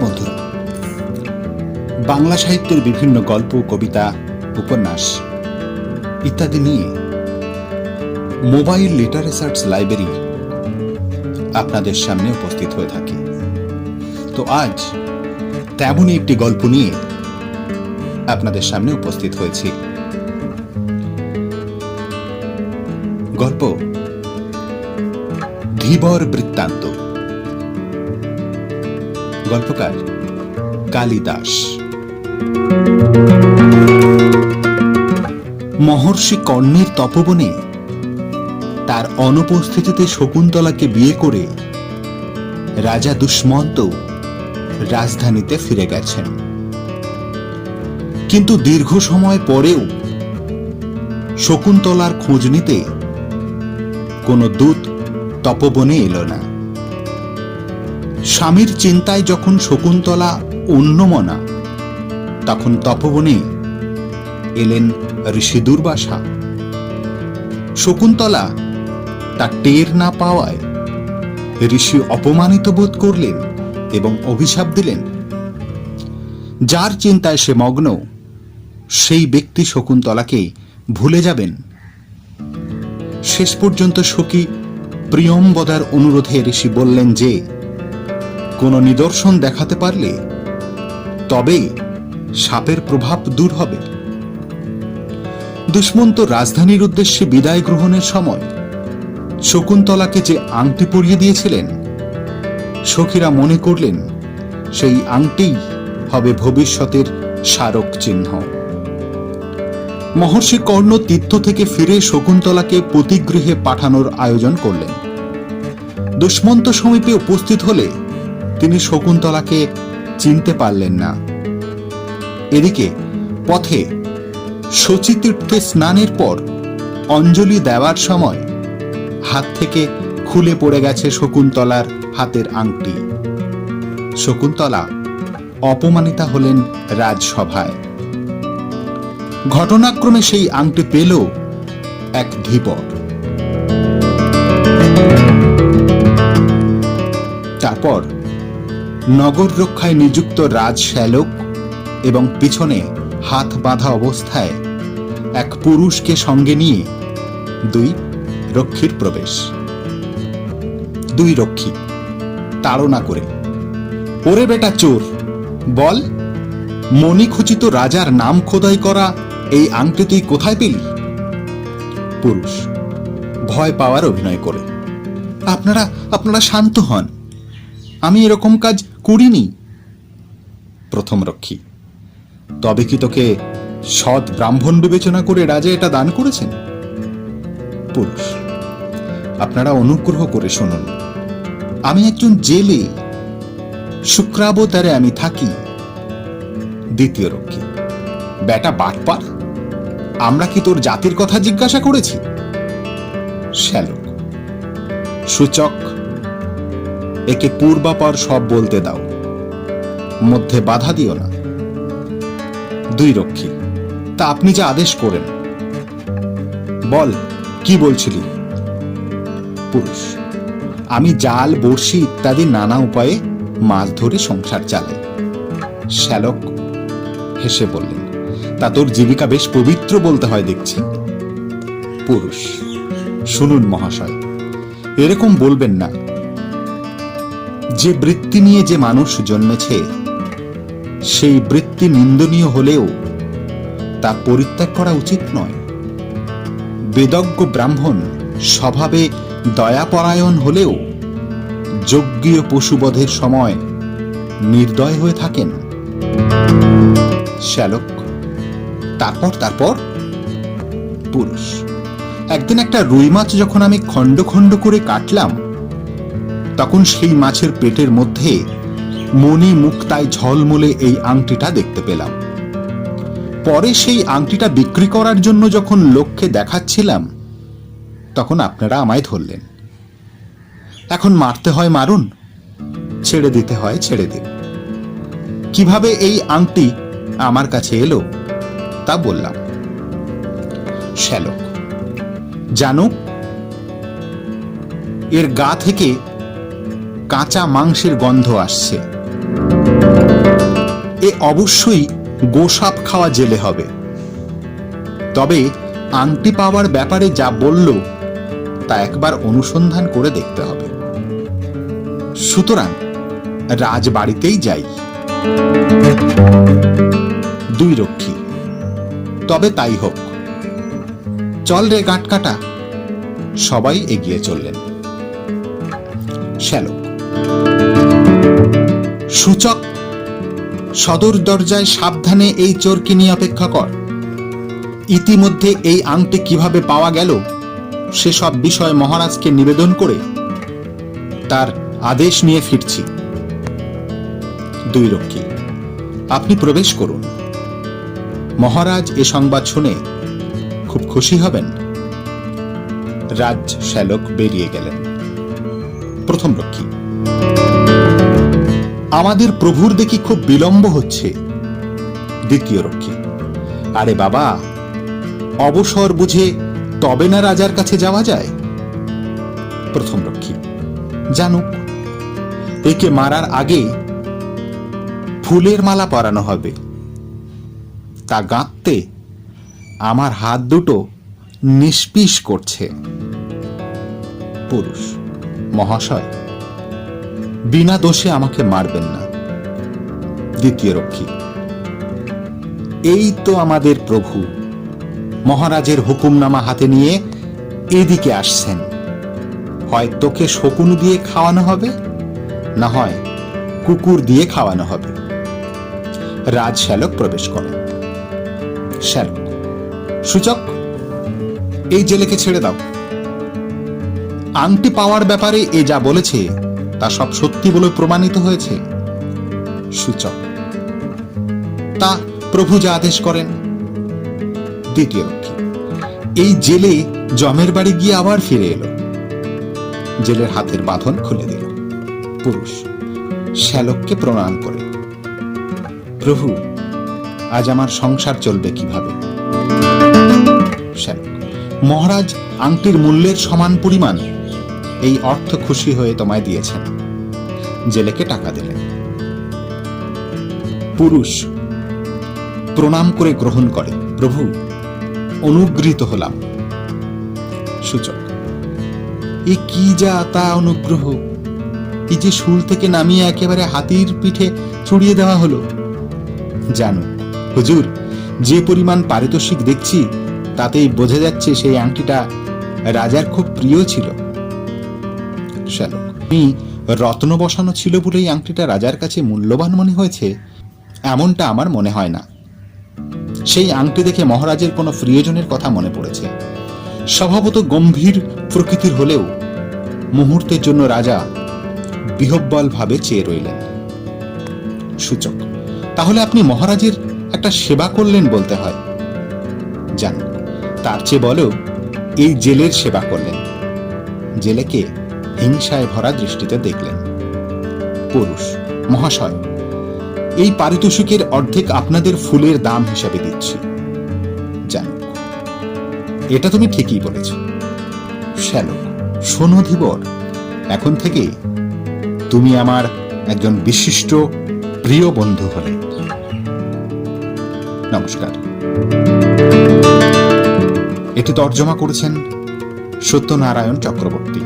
বন্ধুরা। বাংলা সাহিত্যের বিভিন্ন গল্প, কবিতা, উপন্যাস ইত্যাদি নিয়ে মোবাইল লিটারেচার্স লাইব্রেরি আপনাদের সামনে উপস্থিত হয়ে থাকে। তো আজ তেমনই একটি গল্প নিয়ে আপনাদের সামনে উপস্থিত হয়েছি। গল্প ধীবর বৃত্তান্ত। গল্পকার কালিদাস। মহর্ষি কর্ণের তপবনে তার অনুপস্থিতিতে শকুন্তলাকে বিয়ে করে রাজা দুষ্মন্ত রাজধানীতে ফিরে গেছেন। কিন্তু দীর্ঘ সময় পরেও শকুন্তলার খোঁজ নিতে কোনো দূত তপবনে এলো না। স্বামীর চিন্তায় যখন শকুন্তলা অন্যমনা তখন তপবনে এলেন ঋষি দুর্বাসা। শকুন্তলা তা টের না পাওয়ায় ঋষি অপমানিত বোধ করলেন এবং অভিশাপ দিলেন। যার চিন্তায় সে মগ্ন, সেই ব্যক্তি শকুন্তলাকে ভুলে যাবেন। শেষ পর্যন্ত সখী প্রিয়ম্বদার অনুরোধে ঋষি বললেন যে কোনো নিদর্শন দেখাতে পারলে তবেই সাপের প্রভাব দূর হবে। দুষ্মন্ত রাজধানীর উদ্দেশ্যে বিদায় গ্রহণের সময় শকুন্তলাকে যে আংটি পরিয়ে দিয়েছিলেন, সখীরা মনে করলেন সেই আংটিই হবে ভবিষ্যতের স্মারক চিহ্ন। মহর্ষি কর্ণ তীর্থ থেকে ফিরে শকুন্তলাকে পতিগৃহে পাঠানোর আয়োজন করলেন। দুষ্মন্ত সমীপে উপস্থিত হলে তিনি শকুন্তলাকে চিনতে পারলেন না। এদিকে পথে শচীতীর্থে স্নানের পর অঞ্জলি দেওয়ার সময় হাত থেকে খুলে পড়ে গেছে শকুন্তলার হাতের আংটি। শকুন্তলা অপমানিতা হলেন রাজসভায়। ঘটনাক্রমে সেই আংটি পেল এক ধীবর তারপর নগর রক্ষায় নিযুক্ত রাজ শ্যালক এবং পিছনে হাত বাঁধা অবস্থায় এক পুরুষকে সঙ্গে নিয়ে দুই রক্ষীর প্রবেশ। দুই রক্ষী তাড়না করে, ওরে বেটা চোর, বল, মণিখচিত রাজার নাম খোদাই করা এই আংটি তুই কোথায় পেলি? পুরুষ ভয় পাওয়ার অভিনয় করে, আপনারা আপনারা শান্ত হন, আমি এরকম কাজ করিনি প্রথম রক্ষী। তবে কি তোকে সৎ ব্রাহ্মণ বিবেচনা করে রাজা এটা দান করেছেন? পুরুষ, আপনারা অনুগ্রহ করে শুনুন। আমি একজন জেলে, শুক্রাবতারে আমি থাকি। দ্বিতীয় রক্ষী বেটা বাটপার, আমরা কি তোর জাতির কথা জিজ্ঞাসা করেছি? শ্যালক, সূচক একে পূর্বাপর সব বলতে দাও। মধ্যে বাধা দিও না। দুই রক্ষী, তা আপনি যা আদেশ করেন। বল, কি বলছিলি? পুরুষ, আমি জাল, বড়শি ইত্যাদি নানা উপায়ে মাছ ধরে সংসার চালাই। শ্যালক হেসে বললেন, তা তোর জীবিকা বেশ পবিত্র বলতে হয় দেখছি। পুরুষ, শুনুন মহাশয়, এরকম বলবেন না। যে বৃত্তি নিয়ে যে মানুষ জন্মেছে, সেই বৃত্তি নিন্দনীয় হলেও তা পরিত্যাগ করা উচিত নয়। বেদজ্ঞ ব্রাহ্মণ স্বভাবে দয়াপরায়ণ হলেও যজ্ঞীয় পশুবধের সময় নির্দয় হয়ে থাকেন। শ্যালক, তারপর তারপর পুরুষ। একদিন একটা রুই মাছ যখন আমি খণ্ড খণ্ড করে কাটলাম তখন সেই মাছের পেটের মধ্যে মণি মুক্তায় ঝলমলে এই আংটিটা দেখতে পেলাম। পরে সেই আংটিটা বিক্রি করার জন্য যখন লোককে দেখাচ্ছিলাম, তখন আপনারা আমায় ধরলেন। এখন মারতে হয় মারুন, ছেড়ে দিতে হয় ছেড়ে দিন। কীভাবে এই আংটি আমার কাছে এলো, তা বললাম। শ্যালক, জানো, এর গা থেকে কাঁচা মাংসের গন্ধ আসছে। এ অবশ্যই গোসাপ খাওয়া জেলে হবে। তবে আংটি পাওয়ার ব্যাপারে যা বলল, তা একবার অনুসন্ধান করে দেখতে হবে। সুতরাং রাজবাড়িতেই যাই। দুই রক্ষী। তবে তাই হোক। চল রে গাঁট কাটা সবাই এগিয়ে চললেন। শ্যালক। সূচক, সদর দরজায় সাবধানে এই চোরকে নিয়ে অপেক্ষা কর। ইতিমধ্যে এই আংটি কীভাবে পাওয়া গেল, সেসব বিষয় মহারাজকে নিবেদন করে তার আদেশ নিয়ে ফিরছি। দুই রক্ষী, আপনি প্রবেশ করুন। মহারাজ এ সংবাদ শুনে খুব খুশি হবেন। রাজ শ্যালক বেরিয়ে গেলেন। প্রথম রক্ষী আমাদের প্রভুর দেখি খুব বিলম্ব হচ্ছে। দ্বিতীয় রক্ষী। আরে বাবা, অবসর বুঝে তবে না রাজার কাছে যাওয়া যায়? প্রথম রক্ষী, জানুক, একে মারার আগে ফুলের মালা পরানো হবে। তা গাঁততে আমার হাত দুটো নিষ্পিস করছে। পুরুষ, মহাশয় বিনা দোষে আমাকে মারবেন না। দ্বিতীয় রক্ষী, এই তো আমাদের প্রভু, মহারাজের হুকুমনামা হাতে নিয়ে এদিকে আসছেন। হয় তোকে শকুন দিয়ে খাওয়ানো হবে, না হয় কুকুর দিয়ে খাওয়ানো হবে। রাজ শ্যালক প্রবেশ করে শ্যালক, সূচক, এই জেলেকে ছেড়ে দাও। আংটি পাওয়ার ব্যাপারে এ যা বলেছে তা সব সত্যি বলে প্রমাণিত হয়েছে। সূচক। তা প্রভু যা আদেশ করেন। দ্বিতীয় রক্ষী এই জেলে জমের বাড়ি গিয়ে আবার ফিরে এলো। জেলের হাতের বাঁধন খুলে দিল। পুরুষ শ্যালককে প্রণাম করে। প্রভু, আজ আমার সংসার চলবে কীভাবে? শ্যালক, মহারাজ আংটির মূল্যের সমান পরিমাণ এই অর্থ খুশি হয়ে তোমায় দিয়েছেন। জেলেকে টাকা দিলেন। পুরুষ, প্রণাম করে গ্রহণ করে। প্রভু, অনুগৃহীত হলাম। সূচক, এ কি যা তা অনুগ্রহ? এই যে শুল থেকে নামিয়ে একেবারে হাতির পিঠে চড়িয়ে দেওয়া হলো। জানো, হুজুর, যে পরিমাণ পারিতোষিক দেখছি, তাতেই বোঝা যাচ্ছে সেই আংটিটা রাজার খুব প্রিয় ছিল। শ্যালক। আমি রত্ন বসানো ছিল বলেই আংটিটা রাজার কাছে মূল্যবান মনে হয়েছে, এমনটা আমার মনে হয় না। সেই আংটি দেখে মহারাজের কোনো প্রিয়জনের কথা মনে পড়েছে। স্বভাবত গম্ভীর প্রকৃতির হলেও মুহূর্তের জন্য রাজা বিহব্বল ভাবে চেয়ে রইলেন। সূচক, তাহলে আপনি মহারাজের একটা সেবা করলেন বলতে হয়। জান, তার চেয়ে বলো, এই জেলের সেবা করলেন। জেলেকে হিংসায় ভরা দৃষ্টিতে দেখলেন। পুরুষ, মহাশয়, এই পারিতোষিকের অর্ধেক আপনাদের ফুলের দাম হিসাবে দিচ্ছি। জানো এটা তুমি ঠিকই বলেছ। শ্যালক, শোনো ধীবর, এখন থেকে তুমি আমার একজন বিশিষ্ট প্রিয় বন্ধু হলে। নমস্কার। এটি তর্জমা করেছেন সত্যনারায়ণ চক্রবর্তী।